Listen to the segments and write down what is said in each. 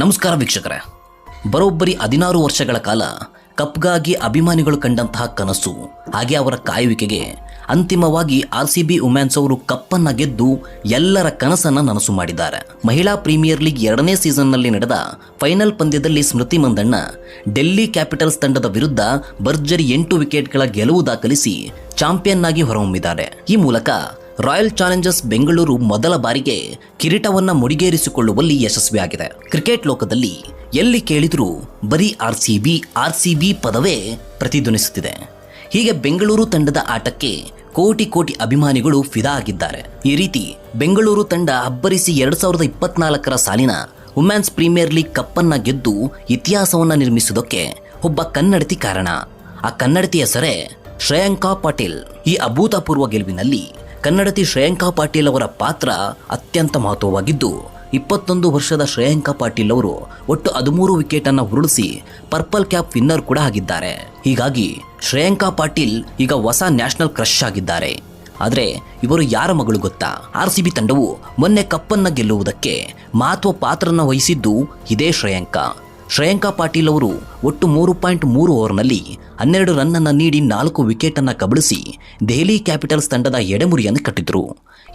ನಮಸ್ಕಾರ ವೀಕ್ಷಕರೇ. ಬರೋಬ್ಬರಿ ಹದಿನಾರು ವರ್ಷಗಳ ಕಾಲ ಕಪ್ಗಾಗಿ ಅಭಿಮಾನಿಗಳು ಕಂಡಂತಹ ಕನಸು, ಹಾಗೆ ಅವರ ಕಾಯುವಿಕೆಗೆ ಅಂತಿಮವಾಗಿ ಆರ್ ಸಿ ಬಿ ವುಮೆನ್ಸ್ ಅವರು ಕಪ್ಪನ್ನ ಗೆದ್ದು ಎಲ್ಲರ ಕನಸನ್ನ ನನಸು ಮಾಡಿದ್ದಾರೆ. ಮಹಿಳಾ ಪ್ರೀಮಿಯರ್ ಲೀಗ್ ಎರಡನೇ ಸೀಸನ್ನಲ್ಲಿ ನಡೆದ ಫೈನಲ್ ಪಂದ್ಯದಲ್ಲಿ ಸ್ಮೃತಿ ಮಂದಣ್ಣ ಡೆಲ್ಲಿ ಕ್ಯಾಪಿಟಲ್ಸ್ ತಂಡದ ವಿರುದ್ಧ ಭರ್ಜರಿ ಎಂಟು ವಿಕೆಟ್ಗಳ ಗೆಲುವು ದಾಖಲಿಸಿ ಚಾಂಪಿಯನ್ ಆಗಿ ಹೊರಹೊಮ್ಮಿದ್ದಾರೆ. ಈ ಮೂಲಕ ರಾಯಲ್ ಚಾಲೆಂಜರ್ಸ್ ಬೆಂಗಳೂರು ಮೊದಲ ಬಾರಿಗೆ ಕಿರೀಟವನ್ನ ಮುಡಿಗೇರಿಸಿಕೊಳ್ಳುವಲ್ಲಿ ಯಶಸ್ವಿಯಾಗಿದೆ. ಕ್ರಿಕೆಟ್ ಲೋಕದಲ್ಲಿ ಎಲ್ಲಿ ಕೇಳಿದರೂ ಬರೀ R C B R C B ಪದವೇ ಪ್ರತಿಧ್ವನಿಸುತ್ತಿದೆ. ಹೀಗೆ ಬೆಂಗಳೂರು ತಂಡದ ಆಟಕ್ಕೆ ಕೋಟಿ ಕೋಟಿ ಅಭಿಮಾನಿಗಳು ಫಿದಾ ಆಗಿದ್ದಾರೆ. ಈ ರೀತಿ ಬೆಂಗಳೂರು ತಂಡ ಅಬ್ಬರಿಸಿ ಎರಡ್ ಸಾವಿರದ ಇಪ್ಪತ್ನಾಲ್ಕರ ಸಾಲಿನ ವುಮೆನ್ಸ್ ಪ್ರೀಮಿಯರ್ ಲೀಗ್ ಕಪ್ಪನ್ನ ಗೆದ್ದು ಇತಿಹಾಸವನ್ನ ನಿರ್ಮಿಸುವುದಕ್ಕೆ ಒಬ್ಬ ಕನ್ನಡತಿ ಕಾರಣ. ಆ ಕನ್ನಡತಿ ಹೆಸರೇ ಶ್ರೇಯಾಂಕಾ ಪಾಟೀಲ್. ಈ ಅಭೂತಪೂರ್ವ ಗೆಲುವಿನಲ್ಲಿ ಕನ್ನಡತಿ ಶ್ರೇಯಾಂಕಾ ಪಾಟೀಲ್ ಅವರ ಪಾತ್ರ ಅತ್ಯಂತ ಮಹತ್ವವಾಗಿದ್ದು, ಇಪ್ಪತ್ತೊಂದು ವರ್ಷದ ಶ್ರೇಯಾಂಕಾ ಪಾಟೀಲ್ ಅವರು ಒಟ್ಟು ಹದಿಮೂರು ವಿಕೆಟ್ ಅನ್ನು ಉರುಳಿಸಿ ಪರ್ಪಲ್ ಕ್ಯಾಪ್ ವಿನ್ನರ್ ಕೂಡ ಆಗಿದ್ದಾರೆ. ಹೀಗಾಗಿ ಶ್ರೇಯಾಂಕಾ ಪಾಟೀಲ್ ಈಗ ಹೊಸ ನ್ಯಾಷನಲ್ ಕ್ರಶ್ ಆಗಿದ್ದಾರೆ. ಆದರೆ ಇವರು ಯಾರ ಮಗಳು ಗೊತ್ತಾ? ಆರ್ ಸಿ ಬಿ ತಂಡವು ಮೊನ್ನೆ ಕಪ್ಪನ್ನು ಗೆಲ್ಲುವುದಕ್ಕೆ ಮಹತ್ವ ಪಾತ್ರನ ವಹಿಸಿದ್ದು ಇದೇ ಶ್ರೇಯಾಂಕಾ. ಶ್ರೇಯಾಂಕಾ ಪಾಟೀಲ್ ಅವರು ಒಟ್ಟು ಮೂರು ಪಾಯಿಂಟ್ ಮೂರು ಓವರ್ನಲ್ಲಿ ಹನ್ನೆರಡು ರನ್ನನ್ನು ನೀಡಿ ನಾಲ್ಕು ವಿಕೆಟನ್ನು ಕಬಳಿಸಿ ದೆಹಲಿ ಕ್ಯಾಪಿಟಲ್ಸ್ ತಂಡದ ಎಡೆಮುರಿಯನ್ನು ಕಟ್ಟಿದ್ರು.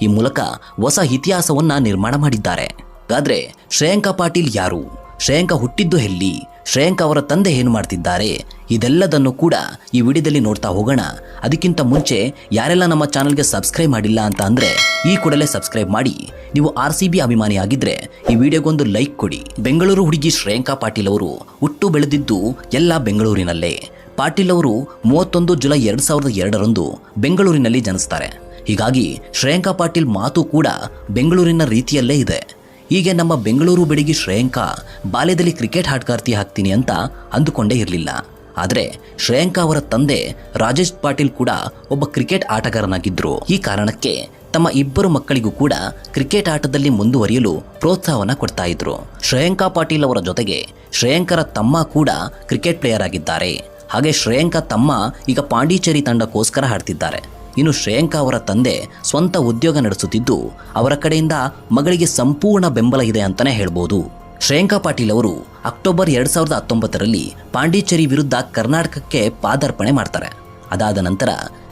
ಈ ಮೂಲಕ ಹೊಸ ಇತಿಹಾಸವನ್ನ ನಿರ್ಮಾಣ ಮಾಡಿದ್ದಾರೆ. ಆದರೆ ಶ್ರೇಯಾಂಕಾ ಪಾಟೀಲ್ ಯಾರು? ಶ್ರೇಯಾಂಕಾ ಹುಟ್ಟಿದ್ದು ಎಲ್ಲಿ? ಶ್ರೇಯಾಂಕ ಅವರ ತಂದೆ ಏನು ಮಾಡ್ತಿದ್ದಾರೆ? ಇದೆಲ್ಲದನ್ನು ಕೂಡ ಈ ವಿಡಿಯೋದಲ್ಲಿ ನೋಡ್ತಾ ಹೋಗೋಣ. ಅದಕ್ಕಿಂತ ಮುಂಚೆ ಯಾರೆಲ್ಲ ನಮ್ಮ ಚಾನಲ್ಗೆ ಸಬ್ಸ್ಕ್ರೈಬ್ ಮಾಡಿಲ್ಲ ಅಂತ ಅಂದರೆ ಈ ಕೂಡಲೇ ಸಬ್ಸ್ಕ್ರೈಬ್ ಮಾಡಿ. ನೀವು ಆರ್ ಸಿ ಬಿ ಅಭಿಮಾನಿ ಆಗಿದ್ರೆ ಈ ವಿಡಿಯೋಗೊಂದು ಲೈಕ್ ಕೊಡಿ. ಬೆಂಗಳೂರು ಹುಡುಗಿ ಶ್ರೇಯಾಂಕಾ ಪಾಟೀಲ್ ಅವರು ಹುಟ್ಟು ಬೆಳೆದಿದ್ದು ಎಲ್ಲ ಬೆಂಗಳೂರಿನಲ್ಲೇ. ಪಾಟೀಲ್ ಅವರು ಮೂವತ್ತೊಂದು ಜುಲೈ ಎರಡು ಸಾವಿರದ ಎರಡರಂದು ಬೆಂಗಳೂರಿನಲ್ಲಿ ಜನಿಸ್ತಾರೆ. ಹೀಗಾಗಿ ಶ್ರೇಯಾಂಕಾ ಪಾಟೀಲ್ ಮಾತು ಕೂಡ ಬೆಂಗಳೂರಿನ ರೀತಿಯಲ್ಲೇ ಇದೆ. ಹೀಗೆ ನಮ್ಮ ಬೆಂಗಳೂರು ಬೆಡಗಿ ಶ್ರೇಯಾಂಕಾ ಬಾಲ್ಯದಲ್ಲಿ ಕ್ರಿಕೆಟ್ ಆಟಗಾರ್ತಿ ಹಾಕ್ತೀನಿ ಅಂತ ಅಂದುಕೊಂಡೇ ಇರಲಿಲ್ಲ. ಆದರೆ ಶ್ರೇಯಾಂಕಾ ಅವರ ತಂದೆ ರಾಜೇಶ್ ಪಾಟೀಲ್ ಕೂಡ ಒಬ್ಬ ಕ್ರಿಕೆಟ್ ಆಟಗಾರನಾಗಿದ್ದರು ಈ ಕಾರಣಕ್ಕೆ ತಮ್ಮ ಇಬ್ಬರು ಮಕ್ಕಳಿಗೂ ಕೂಡ ಕ್ರಿಕೆಟ್ ಆಟದಲ್ಲಿ ಮುಂದುವರಿಯಲು ಪ್ರೋತ್ಸಾಹವನ್ನು ಕೊಡ್ತಾ ಇದ್ರು. ಶ್ರೇಯಾಂಕಾ ಪಾಟೀಲ್ ಅವರ ಜೊತೆಗೆ ಶ್ರೇಯಾಂಕರ ತಮ್ಮ ಕೂಡ ಕ್ರಿಕೆಟ್ ಪ್ಲೇಯರ್ ಆಗಿದ್ದಾರೆ. ಹಾಗೆ ಶ್ರೇಯಾಂಕಾ ತಮ್ಮ ಈಗ ಪಾಂಡಿಚೇರಿ ತಂಡಕ್ಕೋಸ್ಕರ ಆಡ್ತಿದ್ದಾರೆ ಇನ್ನು ಶ್ರೇಯಾಂಕಾ ಅವರ ತಂದೆ ಸ್ವಂತ ಉದ್ಯೋಗ ನಡೆಸುತ್ತಿದ್ದು, ಅವರ ಕಡೆಯಿಂದ ಮಗಳಿಗೆ ಸಂಪೂರ್ಣ ಬೆಂಬಲ ಇದೆ ಅಂತಾನೆ ಹೇಳ್ಬೋದು. ಶ್ರೇಯಾಂಕಾ ಪಾಟೀಲ್ ಅವರು ಅಕ್ಟೋಬರ್ ಎರಡು ಸಾವಿರದ ಹತ್ತೊಂಬತ್ತರಲ್ಲಿ ಪಾಂಡಿಚೇರಿ ವಿರುದ್ಧ ಕರ್ನಾಟಕಕ್ಕೆ ಪಾದಾರ್ಪಣೆ ಮಾಡ್ತಾರೆ. ಅದಾದ ನಂತರ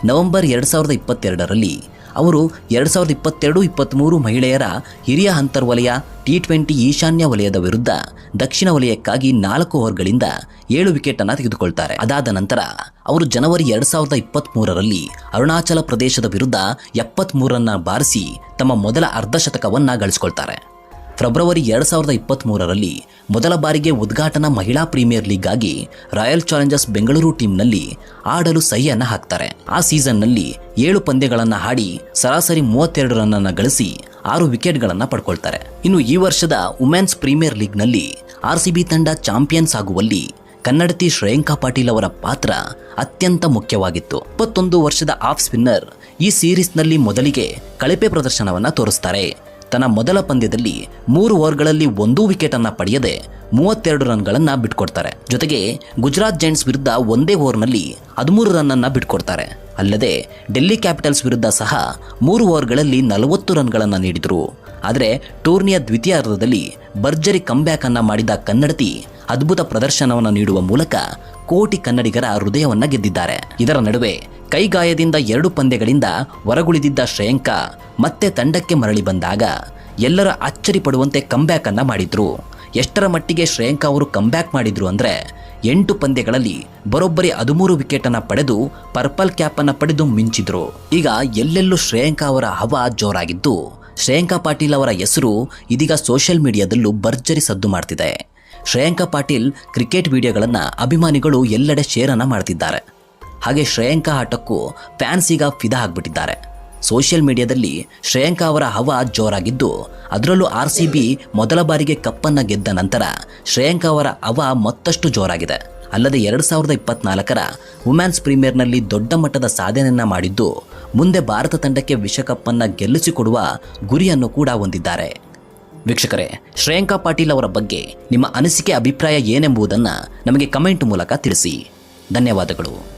ನವೆಂಬರ್ ಎರಡು ಸಾವಿರದ ಇಪ್ಪತ್ತೆರಡರಲ್ಲಿ ಅವರು ಎರಡ್ ಸಾವಿರದ ಇಪ್ಪತ್ತೆರಡು ಇಪ್ಪತ್ತ್ಮೂರು ಮಹಿಳೆಯರ ಹಿರಿಯ ಅಂತರ್ವಲಯ ಟಿ ಟ್ವೆಂಟಿ ಈಶಾನ್ಯ ವಲಯದ ವಿರುದ್ಧ ದಕ್ಷಿಣ ವಲಯಕ್ಕಾಗಿ ನಾಲ್ಕು ಓವರ್ಗಳಿಂದ ಏಳು ವಿಕೆಟ್ ಅನ್ನು ತೆಗೆದುಕೊಳ್ತಾರೆ. ಅದಾದ ನಂತರ ಅವರು ಜನವರಿ ಎರಡು ಸಾವಿರದ ಇಪ್ಪತ್ತ್ ಮೂರರಲ್ಲಿ ಅರುಣಾಚಲ ಪ್ರದೇಶದ ವಿರುದ್ಧ ಎಪ್ಪತ್ಮೂರನ್ನ ಬಾರಿಸಿ ತಮ್ಮ ಮೊದಲ ಅರ್ಧಶತಕವನ್ನ ಗಳಿಸ್ಕೊಳ್ತಾರೆ. ಫೆಬ್ರವರಿ ಎರಡ್ ಸಾವಿರದ ಇಪ್ಪತ್ತ್ ಮೂರರಲ್ಲಿ ಮೊದಲ ಬಾರಿಗೆ ಉದ್ಘಾಟನಾ ಮಹಿಳಾ ಪ್ರೀಮಿಯರ್ ಲೀಗ್ ಆಗಿ ರಾಯಲ್ ಚಾಲೆಂಜರ್ಸ್ ಬೆಂಗಳೂರು ಟೀಮ್ನಲ್ಲಿ ಆಡಲು ಸಹಿಯನ್ನು ಹಾಕ್ತಾರೆ. ಆ ಸೀಸನ್ನಲ್ಲಿ ಏಳು ಪಂದ್ಯಗಳನ್ನು ಆಡಿ ಸರಾಸರಿ ಮೂವತ್ತೆರಡು ರನ್ನನ್ನು ಗಳಿಸಿ ಆರು ವಿಕೆಟ್ಗಳನ್ನು ಪಡ್ಕೊಳ್ತಾರೆ. ಇನ್ನು ಈ ವರ್ಷದ ವುಮೆನ್ಸ್ ಪ್ರೀಮಿಯರ್ ಲೀಗ್ನಲ್ಲಿ ಆರ್ ಸಿ ಬಿ ತಂಡ ಚಾಂಪಿಯನ್ಸ್ ಆಗುವಲ್ಲಿ ಕನ್ನಡತಿ ಶ್ರೇಯಾಂಕಾ ಪಾಟೀಲ್ ಅವರ ಪಾತ್ರ ಅತ್ಯಂತ ಮುಖ್ಯವಾಗಿತ್ತು. ಇಪ್ಪತ್ತೊಂದು ವರ್ಷದ ಆಫ್ ಸ್ಪಿನ್ನರ್ ಈ ಸೀರೀಸ್ನಲ್ಲಿ ಮೊದಲಿಗೆ ಕಳಪೆ ಪ್ರದರ್ಶನವನ್ನು ತೋರಿಸ್ತಾರೆ. ತನ್ನ ಮೊದಲ ಪಂದ್ಯದಲ್ಲಿ ಮೂರು ಓವರ್ಗಳಲ್ಲಿ ಒಂದೂ ವಿಕೆಟನ್ನು ಪಡೆಯದೆ ಮೂವತ್ತೆರಡು ರನ್ಗಳನ್ನು ಬಿಟ್ಕೊಡ್ತಾರೆ. ಜೊತೆಗೆ ಗುಜರಾತ್ ಜೈಂಟ್ಸ್ ವಿರುದ್ಧ ಒಂದೇ ಓವರ್ನಲ್ಲಿ ಹದಿಮೂರು ರನ್ನನ್ನು ಬಿಟ್ಕೊಡ್ತಾರೆ. ಅಲ್ಲದೆ ಡೆಲ್ಲಿ ಕ್ಯಾಪಿಟಲ್ಸ್ ವಿರುದ್ಧ ಸಹ ಮೂರು ಓವರ್ಗಳಲ್ಲಿ ನಲವತ್ತು ರನ್ಗಳನ್ನು ನೀಡಿದರು. ಆದರೆ ಟೂರ್ನಿಯ ದ್ವಿತೀಯಾರ್ಧದಲ್ಲಿ ಭರ್ಜರಿ ಕಂಬ್ಯಾಕ್ ಅನ್ನ ಮಾಡಿದ ಕನ್ನಡತಿ ಅದ್ಭುತ ಪ್ರದರ್ಶನವನ್ನು ನೀಡುವ ಮೂಲಕ ಕೋಟಿ ಕನ್ನಡಿಗರ ಹೃದಯವನ್ನ ಗೆದ್ದಿದ್ದಾರೆ. ಇದರ ನಡುವೆ ಕೈಗಾಯದಿಂದ ಎರಡು ಪಂದ್ಯಗಳಿಂದ ಹೊರಗುಳಿದಿದ್ದ ಶ್ರೇಯಾಂಕಾ ಮತ್ತೆ ತಂಡಕ್ಕೆ ಮರಳಿ ಬಂದಾಗ ಎಲ್ಲರ ಅಚ್ಚರಿ ಪಡುವಂತೆ ಕಂಬ್ಯಾಕ್ ಅನ್ನ ಮಾಡಿದ್ರು. ಎಷ್ಟರ ಮಟ್ಟಿಗೆ ಶ್ರೇಯಾಂಕ ಅವರು ಕಂಬ್ಯಾಕ್ ಮಾಡಿದ್ರು ಅಂದ್ರೆ ಎಂಟು ಪಂದ್ಯಗಳಲ್ಲಿ ಬರೋಬ್ಬರಿ ಹದಿಮೂರು ವಿಕೆಟ್ ಅನ್ನ ಪಡೆದು ಪರ್ಪಲ್ ಕ್ಯಾಪ್ ಅನ್ನ ಪಡೆದು ಮಿಂಚಿದ್ರು. ಈಗ ಎಲ್ಲೆಲ್ಲೂ ಶ್ರೇಯಾಂಕ ಅವರ ಹವಾ ಜೋರಾಗಿದ್ದು, ಶ್ರೇಯಾಂಕಾ ಪಾಟೀಲ್ ಅವರ ಹೆಸರು ಇದೀಗ ಸೋಷಿಯಲ್ ಮೀಡಿಯಾದಲ್ಲೂ ಭರ್ಜರಿ ಸದ್ದು ಮಾಡ್ತಿದೆ. ಶ್ರೇಯಾಂಕಾ ಪಾಟೀಲ್ ಕ್ರಿಕೆಟ್ ವಿಡಿಯೋಗಳನ್ನು ಅಭಿಮಾನಿಗಳು ಎಲ್ಲೆಡೆ ಶೇರನ್ನ ಮಾಡ್ತಿದ್ದಾರೆ. ಹಾಗೆ ಶ್ರೇಯಾಂಕಾ ಆಟಕ್ಕೂ ಫ್ಯಾನ್ಸ್ ಈಗ ಫಿದಾ ಆಗ್ಬಿಟ್ಟಿದ್ದಾರೆ. ಸೋಷಿಯಲ್ ಮೀಡಿಯಾದಲ್ಲಿ ಶ್ರೇಯಾಂಕಾ ಅವರ ಹವಾ ಜೋರಾಗಿದ್ದು, ಅದರಲ್ಲೂ ಆರ್ ಸಿ ಬಿ ಮೊದಲ ಬಾರಿಗೆ ಕಪ್ಪನ್ನು ಗೆದ್ದ ನಂತರ ಶ್ರೇಯಾಂಕಾ ಅವರ ಹವಾ ಮತ್ತಷ್ಟು ಜೋರಾಗಿದೆ. ಅಲ್ಲದೆ ಎರಡು ಸಾವಿರದ ಇಪ್ಪತ್ನಾಲ್ಕರ ವುಮೆನ್ಸ್ ಪ್ರೀಮಿಯರ್ನಲ್ಲಿ ದೊಡ್ಡ ಮಟ್ಟದ ಸಾಧನೆಯನ್ನು ಮಾಡಿದ್ದು, ಮುಂದೆ ಭಾರತ ತಂಡಕ್ಕೆ ವಿಶ್ವಕಪ್ಪನ್ನು ಗೆಲ್ಲಿಸಿಕೊಡುವ ಗುರಿಯನ್ನು ಕೂಡ ಹೊಂದಿದ್ದಾರೆ. ವೀಕ್ಷಕರೇ, ಶ್ರೇಯಾಂಕಾ ಪಾಟೀಲ್ ಅವರ ಬಗ್ಗೆ ನಿಮ್ಮ ಅನಿಸಿಕೆ, ಅಭಿಪ್ರಾಯ ಏನೆಂಬುದನ್ನು ನಮಗೆ ಕಮೆಂಟ್ ಮೂಲಕ ತಿಳಿಸಿ. ಧನ್ಯವಾದಗಳು.